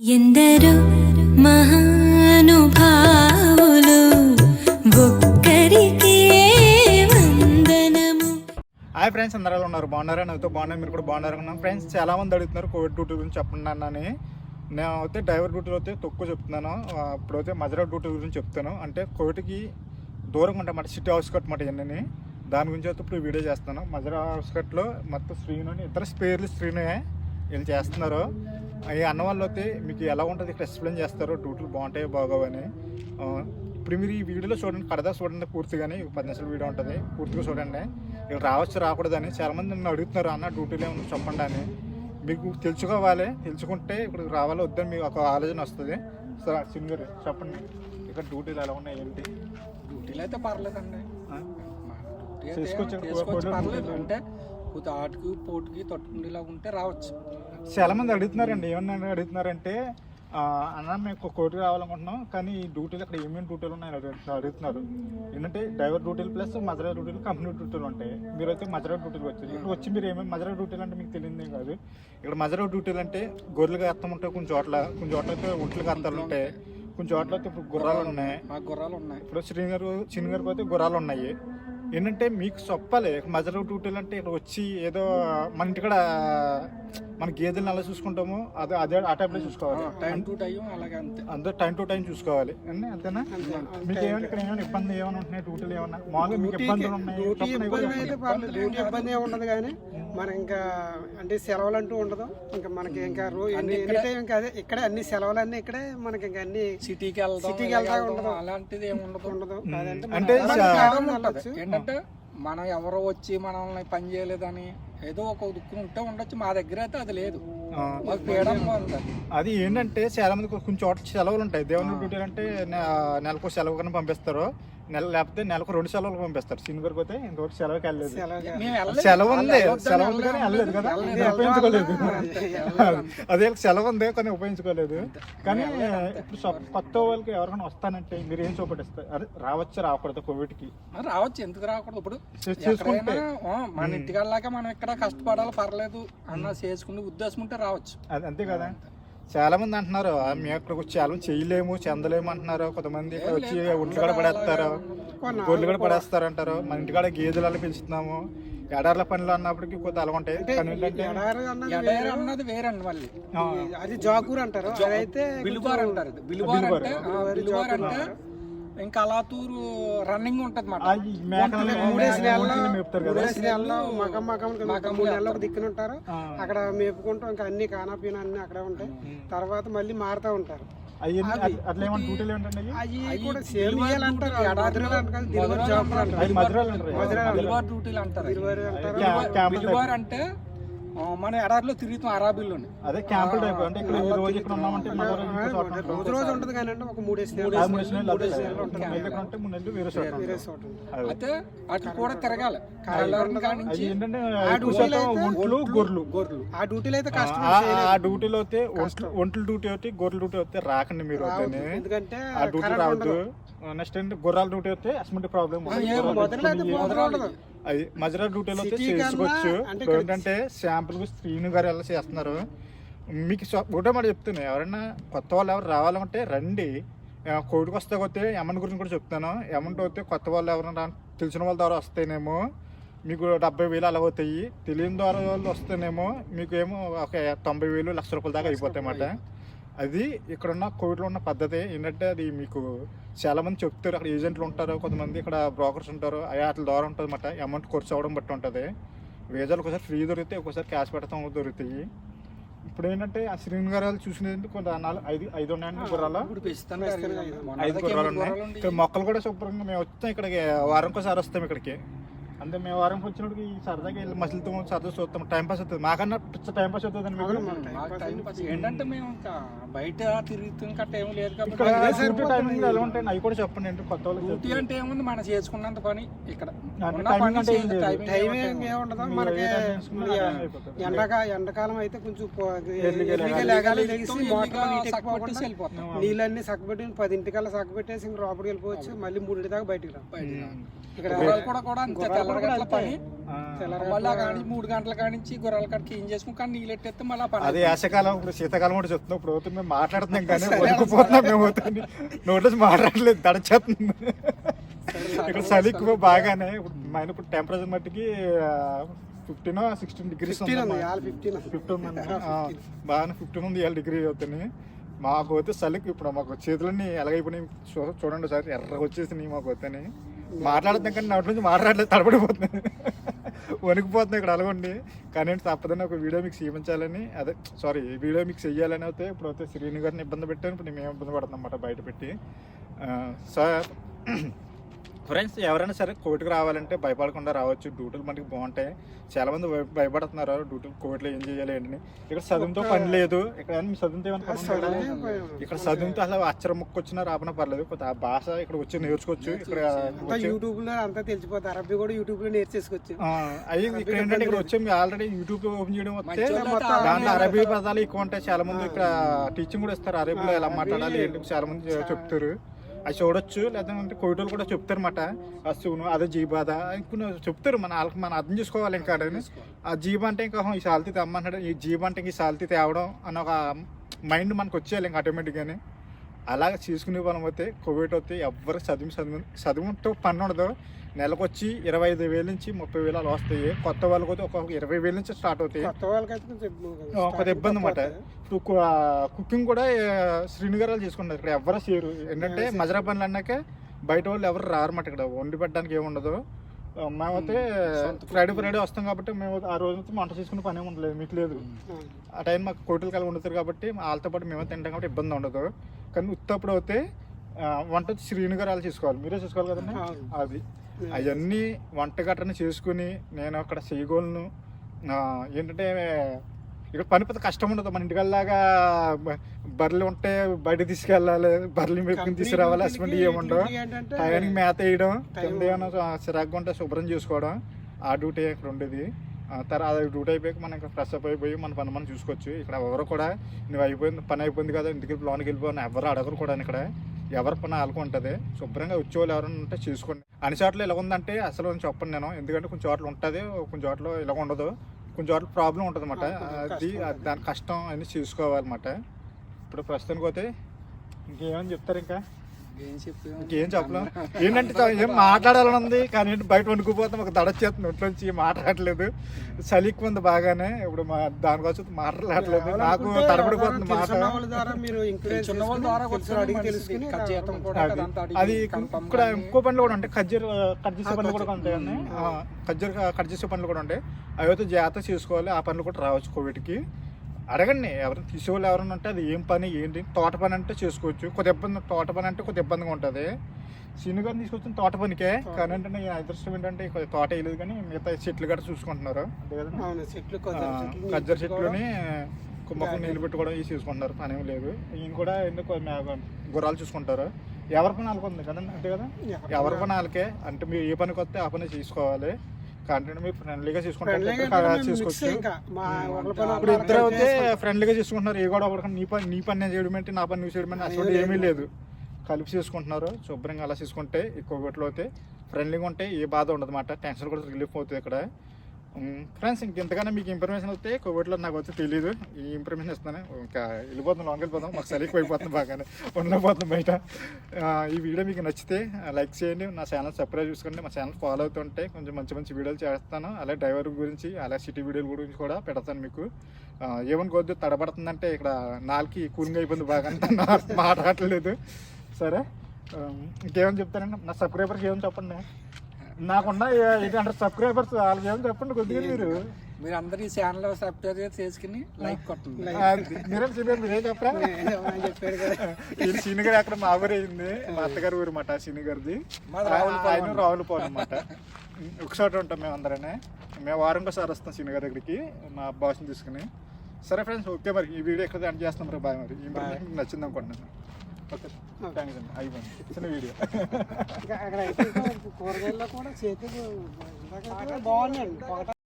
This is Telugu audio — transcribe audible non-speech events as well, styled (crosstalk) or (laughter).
ఎందరో మహానుభావులు ఒక్కరికే వందనము. హాయ్ ఫ్రెండ్స్ అందరూ ఎలా ఉన్నారు? బాగున్నారా? నాతో బాగున్నారు మీరు కూడా బాగున్నారు? అనుకున్నాను ఫ్రెండ్స్ చాలా మంది అడుగుతున్నారు కోవిడ్ డ్యూటీ గురించి చెప్పండి అన్నని నేను అయితే డ్రైవర్ డ్యూటీలో అయితే తక్కువ చెప్తున్నాను. ఇప్పుడైతే మజరా డ్యూటీ గురించి చెప్తాను. అంటే కోవిడ్కి దూరంగా ఉంటాయి సిటీ హౌస్ కట్ మాట ఇవన్నీ. దాని గురించి అయితే ఇప్పుడు వీడియో చేస్తాను. మజరా హౌస్ కట్లో మొత్తం స్క్రీన్ ఇతర ఇద్దరు స్పేర్లు స్క్రీనే వీళ్ళు చేస్తున్నారు. ఈ అన్న వాళ్ళు అయితే మీకు ఎలా ఉంటుంది ఇక్కడ ఎక్స్ప్లెయిన్ చేస్తారు? డ్యూటీలు బాగుంటాయి బాగోవని. ఇప్పుడు మీరు ఈ వీడియోలో చూడండి కడదా చూడండి పూర్తిగానే పది నిమిషాల వీడియో ఉంటుంది పూర్తిగా చూడండి. ఇక్కడ రావచ్చు రాకూడదని. చాలామంది నన్ను అడుగుతున్నారు అన్న డ్యూటీలో ఏమన్నా చెప్పండి అని. మీకు తెలుసుకోవాలి తెలుసుకుంటే ఇప్పుడు రావాలి వద్దని మీకు ఒక ఆలోచన వస్తుంది. సరే సింగర్ చెప్పండి. ఇక్కడ డ్యూటీలు ఎలా ఉన్నాయి ఏంటి? డ్యూటీలు అయితే పర్లేదండి. అంటే కొద్ది ఆటకి పోటుకి తట్టుకుండేలా ఉంటే రావచ్చు. చాలా మంది అడుగుతున్నారండి ఏమన్నా అడుగుతున్నారంటే అన్న మేము కోటి రావాలనుకుంటున్నాం కానీ డ్యూటీలు అక్కడ ఏమేమి డ్యూటీలు ఉన్నాయని అడుగు- అడుగుతున్నారు. ఏంటంటే డ్రైవర్ డ్యూటీలు ప్లస్ మజరా డ్యూటీలు కంపెనీ డ్యూటీలు ఉంటాయి. మీరు అయితే మజరా డ్యూటీలు వచ్చారు. ఇక్కడ వచ్చి మీరు ఏమేమి మజరా డ్యూటీలు అంటే మీకు తెలియదే కాదు. ఇక్కడ మజరా డ్యూటీలు అంటే గొర్రెలుగా అర్థం ఉంటాయి కొన్ని చోట్ల కొన్ని చోట్ల అయితే ఒంట్లుగా అర్థాలు ఉంటాయి కొన్ని చోట్ల అయితే ఇప్పుడు గుర్రాలు ఉన్నాయి. గుర్రాలు ఉన్నాయి. ఇప్పుడు శ్రీనగర్ శ్రీనగర్ పోతే గుర్రాలు ఉన్నాయి. ఏంటంటే మీకు చెప్పాలి. మజరా డ్యూటీలు అంటే ఇక్కడ వచ్చి ఏదో మన ఇంటికాడ మన గేదెలను అలా చూసుకుంటాము అదే అదే ఆ టైప్లో చూసుకోవాలి. టైం టు టైం అలాగే అంతే. అందరూ టైం టు టైం చూసుకోవాలి. అండి అంతేనా? మీకు ఏమైనా ఇక్కడ ఏమైనా ఇబ్బంది ఏమైనా ఉంటున్నాయి డ్యూటీలు ఏమైనా మామూలుగా మీకు ఇబ్బందులు ఉన్నాయి? డ్యూటీ కూడా ఇబ్బంది అయితే పర్లేదు. డ్యూటీ ఇబ్బంది ఏమి ఉండదు కానీ మనకి ఇంకా అంటే సెలవులు అంటూ ఉండదు. ఇంకా మనకి ఇంకా రో ఎనీ ఎనీ టైం ఇంకా అదే ఇక్కడే అన్ని సెలవులు అన్ని ఇక్కడే మనకి ఇంకా అన్ని సిటీకి సిటీకి వెళ్తా ఉండదు. అలాంటిది ఏమి ఉండదు. ఉండదు అంటే ఏంటంటే మనం ఎవరో వచ్చి మనల్ని పని చేయలేదని ఏదో ఒక దుఃఖం ఉంటే ఉండొచ్చు. మా దగ్గర అయితే అది లేదు. అది ఏంటంటే చాలా మంది కొన్ని చోట్ల సెలవులు ఉంటాయి. దేవుని డ్యూటీలు అంటే నెలకు సెలవు కన్నా పంపిస్తారు. నెల లేకపోతే నెలకు రెండు సెలవులు పంపిస్తారు. సింగర్ పోతే ఇంతవరకు సెలవుకి వెళ్ళలేదు. సెలవు ఉంది. సెలవు ఉంది కానీ వెళ్ళలేదు కదా. ఉపయోగించుకోలేదు. అదే సెలవు ఉంది కానీ ఉపయోగించుకోలేదు. కానీ ఇప్పుడు కొత్త వాళ్ళకి ఎవరికైనా వస్తానంటే మీరు ఏం చూపటిస్తారు అరే రావచ్చు? రాకూడదు కోవిడ్కి? మరి రావచ్చు. ఎందుకు రాకూడదు? ఇప్పుడు చూసుకుంటే. మన ఇంటికి వెళ్ళాక మనం ఇక్కడ కష్టపడాలి పర్లేదు అన్న చేసుకునే ఉద్దేశం ఉంటే రావచ్చు. అది అంతే కదా. చాలా మంది అంటున్నారు "ఆ, మేము ఇక్కడికి వచ్చి చాలా మంది చేయలేము చెందలేము అంటున్నారు. కొంతమంది ఇక్కడ వచ్చి ఒంట్లు కూడా పడేస్తారు గొడ్లు కూడా పడేస్తారు అంటారు మన ఇంటికాడ గేదెలు అలా పెంచుతున్నాము. ఎడార్ల పనులు అన్నప్పటికీ కొద్ది అలా ఉంటాయి. కానీ ఏంటంటే ఎడారి అన్నది ఎడేరు అన్నది వేరండి మళ్ళీ. ఆ, అది జాకూర్ అంటారు. అదైతే బిలుబార్ అంటారు. బిలుబార్ అంటే ఇంకా అలాతూరు రన్నింగ్ ఉంటది. ఒక దిక్కున ఉంటారు. అక్కడ మేపుకుంటాం ఇంకా అన్ని కానాపీన అన్ని అక్కడే ఉంటాయి. తర్వాత మళ్ళీ మారుతూ ఉంటారు. అంటే మన ఎడారిలో తిరుగుతాం అరాబీలోని అదే క్యాంపుల్ టైప్ అంటే ఇక్కడ ఈ రోజు ఇక్కడ ఉన్నామంటే మరో రోజు ఇంకో చోట ఉంటాం. రోజు రోజు ఉంటుంది కానీ అంటే ఒక మూడేసి ఆ నెలలు మూడు నెలలు అదే. మూడు నెలలు ఇక్కడ ఉంటే మూడు నెలలు వేరే చోట ఉంటాం. వేరే చోట ఉంటుంది. అదే. అయితే అటు కూడా తిరగాలి. కాళ్ళ కానించి అవి ఏంటంటే ఎక్కువ శాతం ఒంట్లు గొర్రెలు. గొర్రెలు. ఆ డ్యూటీలో అయితే కష్టం ఆ- డ్యూటీలో అయితే ఒంట్లు ఒంట్లు డ్యూటీ అయితే గొర్రెల డ్యూటీ అయితే రాకండి మీరు ఎందుకంటే ఆ డ్యూటీ రావద్దు. నెక్స్ట్ ఏంటి? గుర్రాల డ్యూటీ అయితే అసలు ప్రాబ్లం మొదలు అయితే మొదలు ఉండదు. అది మజరా డ్యూటీలో చేసుకోవచ్చు. ఏంటంటే శాంపుల్ శ్రీను గారు ఎలా చేస్తున్నారు? మీకు ఒకటే మాట చెప్తున్నా ఎవరైనా కొత్త వాళ్ళు ఎవరు రావాలంటే రండి. ఆ, కోవిడ్కి వస్తే కొస్తే ఎమన్ గురించి కూడా చెప్తాను. ఎమౌంట్ వస్తే కొత్త వాళ్ళు ఎవరైనా తెలిసిన వాళ్ళ ద్వారా వస్తేనేమో మీకు డెబ్బై వేలు అలా అవుతాయి. తెలియని ద్వారా వాళ్ళు వస్తేనేమో మీకు ఏమో ఒక తొంభై వేలు లక్ష రూపాయల దాకా అయిపోతాయి అన్నమాట. అది ఇక్కడ ఉన్న కోవిడ్లో ఉన్న పద్ధతి. ఏంటంటే అది మీకు చాలా మంది చెప్తారు అక్కడ ఏజెంట్లు ఉంటారు కొంతమంది ఇక్కడ బ్రోకర్స్ ఉంటారు అయ్యా వాటి ద్వారా ఉంటుంది అన్నమాట. అమౌంట్ ఖర్చు అవ్వడం బట్టి ఉంటుంది. వీజాలు ఒకసారి ఫ్రీ దొరుకుతాయి ఒకసారి క్యాష్ పెడతాం దొరుకుతాయి. ఇప్పుడు ఏంటంటే ఆ శ్రీని గారు వాళ్ళు చూసినది కొంత నాలుగు ఐదు ఐదు ఉన్నాయండి గుర్రాలు? ఐదు గుర్రాలు ఉన్నాయి. ఇక్కడ మొక్కలు కూడా శుభ్రంగా మేము వచ్చాం ఇక్కడికి వారంకి ఒకసారి వస్తాం ఇక్కడికి. అంటే మేము వారంకి వచ్చినప్పుడు ఈ సరదాగా వెళ్ళి మసలుతో సరదా చూస్తాం. టైం పాస్ అవుతుంది. మాకన్నా పిచ్చ టైం పాస్ అవుతుంది మీకు ఏంటంటే మేము ఇంకా బయట తిరుగుతుంది కట్ట ఏం లేదు కాబట్టి టైమింగ్ ఎలా ఉంటాయి అవి కూడా చెప్పండి. ఏంటి కొత్త వాళ్ళకి డ్యూటీ అంటే ఏముంది? మనం చేసుకున్నంత పని ఇక్కడ. అంటే అంటే. ఎండక ఎండాకాలం అయితే కొంచెం నీళ్ళన్నీ సగ్గబెట్టి పదింటికల్లా సగ్గబెట్టేసి ఇంక లోపలికి వెళ్ళిపోవచ్చు. మళ్ళీ మూడింటి దాకా బయటికి రా. ఇక్కడ కూడా కూడా అంతే గుర్రాలు తెల్లారి గంటల పని ఆ, మళ్ళీ ఆ కాడి మూడు గంటల కాడి నుంచి గుర్రాల కాడికి ఏం చేసుకుని కానీ నీళ్ళు ఎట్టేస్తే మళ్ళీ పని అది వేసకాలం ఇప్పుడు శీతాకాలం కూడా చెప్తున్నాం. ఇప్పుడు అవుతుంది మేము మాట్లాడుతున్నాం కానీ వణుకుపోతున్నాం మేము అవుతుంది. నోట్లో మాట్లాడలేదు దడచేస్తుంది ఇక్కడ చలి ఎక్కువ బాగానే ఇప్పుడు మైన ఇప్పుడు టెంపరేచర్ మట్టికి ఫిఫ్టీన్ సిక్స్టీన్ డిగ్రీస్ ఫిఫ్టీన్ ఉంది బాగానే ఫిఫ్టీన్ ఉంది ఇవాళ డిగ్రీ (laughs) అవుతుంది. మాకు అయితే చలికి ఇప్పుడు మాకు చేతులన్నీ ఎలాగైపోయినాయి చూ- చూడండి సార్ ఎర్రగా వచ్చేసినాయి మాకు వద్దని మాట్లాడుతున్నాం కానీ నోటి నుంచి మాట్లాడలేదు తడబడిపోతుంది వణికిపోతుంది ఇక్కడ అలాగండి. కానీ ఏంటి తప్పదని ఒక వీడియో మీకు చూపించాలని అదే సారీ వీడియో మీకు చెయ్యాలని అయితే ఇప్పుడు అయితే శ్రీని గారిని ఇబ్బంది పెట్టాను. ఇప్పుడు మేము ఇబ్బంది పడుతున్నాం అన్నమాట బయట పెట్టి. సార్ ఫ్రెండ్స్ ఎవరైనా సరే కోర్టుకు రావాలంటే భయపడకుండా రావచ్చు. డ్యూటీలు మనకి బాగుంటాయి. చాలా మంది భయ- భయపడుతున్నారు. డ్యూటీ కోర్టులో ఏం చేయాలి ఏంటని. ఇక్కడ చదువుతో పని లేదు. ఇక్కడ చదువుతో ఇక్కడ? చదువుతో అసలు అక్షరం ముక్కు వచ్చినా రాపన పర్లేదు. కొత్త ఆ భాష ఇక్కడ వచ్చి నేర్చుకోవచ్చు. ఇక్కడ యూట్యూబ్లో అంతా తెలిసిపోతుంది. అరబీ కూడా యూట్యూబ్లో నేర్చేసుకోవచ్చు అయ్యి ఇక్కడ ఏంటంటే ఇక్కడ వచ్చి ఆల్రెడీ యూట్యూబ్ ఓపెన్ చేయడం వస్తే దాంట్లో అరబీ పదాలు ఎక్కువ ఉంటాయి. చాలా మంది ఇక్కడ టీచింగ్ కూడా ఇస్తారు. అరబీలో ఎలా మాట్లాడాలి ఏంటి చాలా మంది చెప్తారు. అది చూడొచ్చు లేదంటే కోయిటోళ్ళు కూడా చెప్తారు అన్నమాట అసలు అదే జీబాద కొన్ని చెప్తారు మన వాళ్ళకి మనం అర్థం చేసుకోవాలి ఇంకా ఆ జీబ అంటే ఇంకా ఈ సాల్తీ తెమ్మంటాడు ఈ జీబ అంటే ఇంక ఈ సాల్తీ తేవడం అని ఒక మైండ్ మనకు వచ్చేయాలి ఇంకా ఆటోమేటిక్గానే. అలా చేసుకునే వాళ్ళం అయితే కోవిడ్ వస్తే ఎవ్వరు చదువు చదువు చదువుతో పని ఉండదు. నెలకు వచ్చి ఇరవై ఐదు వేల నుంచి ముప్పై వేలు అలా వస్తాయి. కొత్త వాళ్ళకి అయితే ఒక ఇరవై వేల నుంచి స్టార్ట్ అవుతాయి. కొత్త కొద్దిగా ఇబ్బంది అన్నమాట. ఇప్పుడు కుకింగ్ కూడా శ్రీనగరాలు చేసుకుంటారు. ఇక్కడ ఎవరు చేయరు. ఏంటంటే మజరా పనులు అన్నాక బయట వాళ్ళు ఎవరు రారన్నమాట ఇక్కడ. వండి పెట్టడానికి ఏమి ఉండదు. ఆ, మేమైతే ఫ్రైడే ఫ్రైడే వస్తాం కాబట్టి మేము ఆ రోజు వంట చేసుకునే పని ఏమి ఉండలేదు. మీకు లేదు. ఆ టైం మాకు కోటలు కలిగి వండుతారు కాబట్టి వాళ్ళతో పాటు మేమే తింటాం కాబట్టి ఇబ్బంది ఉండదు. కానీ ఉత్తప్పుడు అయితే వంట శ్రీనగరాలు చేసుకోవాలి. మీరే చేసుకోవాలి కదండి. అది. అవన్నీ వంట గట్టని చేసుకుని నేను అక్కడ చేయగలను. ఏంటంటే ఇక్కడ పని పెద్ద కష్టం ఉండదు. మన ఇంటికల్లాగా బర్రెలు ఉంటే బయట తీసుకెళ్ళాలి. బర్రెలు మెప్పుకుని తీసుకురావాలి. అటువంటి ఏముండవు టయానికి మేత వేయడం. కింద ఏమైనా చిరాకుగా ఉంటే శుభ్రం చేసుకోవడం. ఆ డ్యూటీ ఇక్కడ ఉండేది. తర్వాత డ్యూటీ అయిపోయాక మనం ఇక్కడ ఫ్రెష్ అప్ అయిపోయి మన పని మనం చూసుకోవచ్చు. ఇక్కడ ఎవరు కూడా నువ్వు అయిపోయింది పని అయిపోయింది కదా ఇంటికి లోనికి వెళ్ళిపోని ఎవరు అడగరు కూడా ఇక్కడ. ఎవరి పని వాళ్ళకు ఉంటుంది. శుభ్రంగా వచ్చేవాళ్ళు ఎవరైనా ఉంటే చూసుకోండి. అన్ని చోట్ల ఇలా ఉందంటే అసలు నేను చెప్పను నేను. ఎందుకంటే కొన్ని చోట్ల ఉంటుంది కొన్ని చోట్ల ఇలా ఉండదు. కొన్ని చోట్ల ప్రాబ్లం ఉంటుంది అనమాట అది అది దాని కష్టం అన్ని చూసుకోవాలన్నమాట. ఇప్పుడు ప్రస్తుతానికి పోతే ఇంకేమని చెప్తారు ఇంకా? ఏం చెప్పలేం. ఏంటంటే ఏం మాట్లాడాలని ఉంది కానీ ఏంటి బయట వణుకుపోతాం ఒక దడచేస్తుంది నోట్లోంచి మాట్లాడలేదు. చలి ఎక్కువ ఉంది బాగానే ఇప్పుడు మా దానికోసం మాట్లాడలేదు. నాకు తడబడిపోతుంది మాట. అది ఇక్కడ ఇంకో పనులు కూడా ఉంటాయి. ఖజ్జర్ కట్ చేసే పనులు కూడా ఉంటాయి అన్నీ. ఖజ్జర్ కట్ చేసే పనులు కూడా ఉంటాయి. అవి అయితే జాగ్రత్త చేసుకోవాలి. ఆ పనులు కూడా రావచ్చు కోవిడ్కి. అడగండి. ఎవరైనా తీసేవాళ్ళు ఎవరైనా ఉంటే అది ఏం పని ఏంటి? తోట పని అంటే చేసుకోవచ్చు. కొద్ది ఇబ్బంది తోట పని అంటే కొద్ది ఇబ్బందిగా ఉంటుంది. సీను గారిని తీసుకొచ్చిన తోట పనికే. కానీ అంటే అదృష్టం ఏంటంటే కొద్ది తోట వేయలేదు కానీ మిగతా చెట్లు గట్రా చూసుకుంటున్నారు. ఖజ్జర్ పెట్టుకోవడం. చెట్లుని కుమ్మకం నీళ్ళు పెట్టుకోవడం ఇవి చూసుకుంటున్నారు. పని ఏమి లేదు. ఈయన కూడా ఎందుకు గుర్రాలు చూసుకుంటారు. ఎవరి పని వాళ్ళకు ఉంది కదండి? అంతే కదా? ఎవరి పని వాళ్ళకే. అంటే మీరు ఏ పనికి వస్తే ఆ పని చేసుకోవాలి. కంటెంట్ మీరు ఫ్రెండ్లీగా చేసుకోవచ్చు. ఇప్పుడు ఇద్దరు అయితే. ఫ్రెండ్లీగా చేసుకుంటున్నారు. ఏ కూడా ఒకటి నీ పని నీ పని నేను చేయడం ఏంటి? నా పని నువ్వు చేయడం ఏంటి? అసలు ఏమీ లేదు. కలిపి చేసుకుంటున్నారు. శుభ్రంగా అలా చేసుకుంటే ఈ కోవిడ్లో అయితే ఫ్రెండ్లీగా ఉంటే ఏ బాధ ఉండదు అన్నమాట. టెన్షన్ కూడా రిలీఫ్ అవుతుంది ఇక్కడ. Mm, ఫ్రెండ్స్ ఇంకెంతకన్నా మీకు ఇన్ఫర్మేషన్ వస్తే కోవిడ్లో నాకు వచ్చి తెలియదు ఈ ఇన్ఫర్మేషన్ ఇస్తాను ఇంకా వెళ్ళిపోతాం లాంగ్ వెళ్ళిపోతాం మాకు సరిగ్గా అయిపోతుంది బాగానే. ఉండకపోతుంది బయట. ఈ వీడియో మీకు నచ్చితే లైక్ చేయండి. నా ఛానల్ సబ్స్క్రైబ్ చూసుకోండి. మా ఛానల్ ఫాలో అవుతుంటే కొంచెం మంచి మంచి వీడియోలు చేస్తాను. అలాగే డ్రైవర్ గురించి అలాగే సిటీ వీడియోల గురించి కూడా పెడతాను మీకు. ఆ, ఏమనుకోవద్దు తడబడుతుందంటే ఇక్కడ నాలుగు కూలింగ్ అయిపోయింది బాగా మాట్లాడలేదు సరే? ఇంకేమని చెప్తానండి? నా సబ్స్క్రైబర్కి ఏమని చెప్పండి? నాకున్న ఎయిట్ హండ్రెడ్ సబ్స్క్రైబర్స్ వాళ్ళకి ఏమని చెప్పండి కొద్దిగా మీరు మీరు. అందరు ఈ ఛానల్ సబ్స్క్రైబ్ చేసుకుని లైక్ కొట్టండి. మీరేం చెప్పారు? మీరేం చెప్పరా? (laughs) చెప్పాడు కదా. గారు అక్కడ మా ఊరు అయింది? మా అత్తగారు ఊరు మాట సీని గారిది ఆయన రావులపాలెం అనమాట ఒకసారి ఉంటాం మేము అందరనే మేము వారం ఒకసారి వస్తాం సీని గారి దగ్గరికి మా బాస్ని తీసుకుని. సరే ఫ్రెండ్స్ ఓకే మరి. ఈ వీడియో ఎక్కడ ఎండ్ చేస్తాం మరి బాయ్ మరి. ఈ నచ్చింది అనుకుంటున్నాను. ఓకే థ్యాంక్స్ అండి అయిపోయింది చిన్న వీడియో ఇంకా అక్కడ అయితే ఇంకా కూరగాయల్లో కూడా చేతి బాగున్నాయండి ఒకట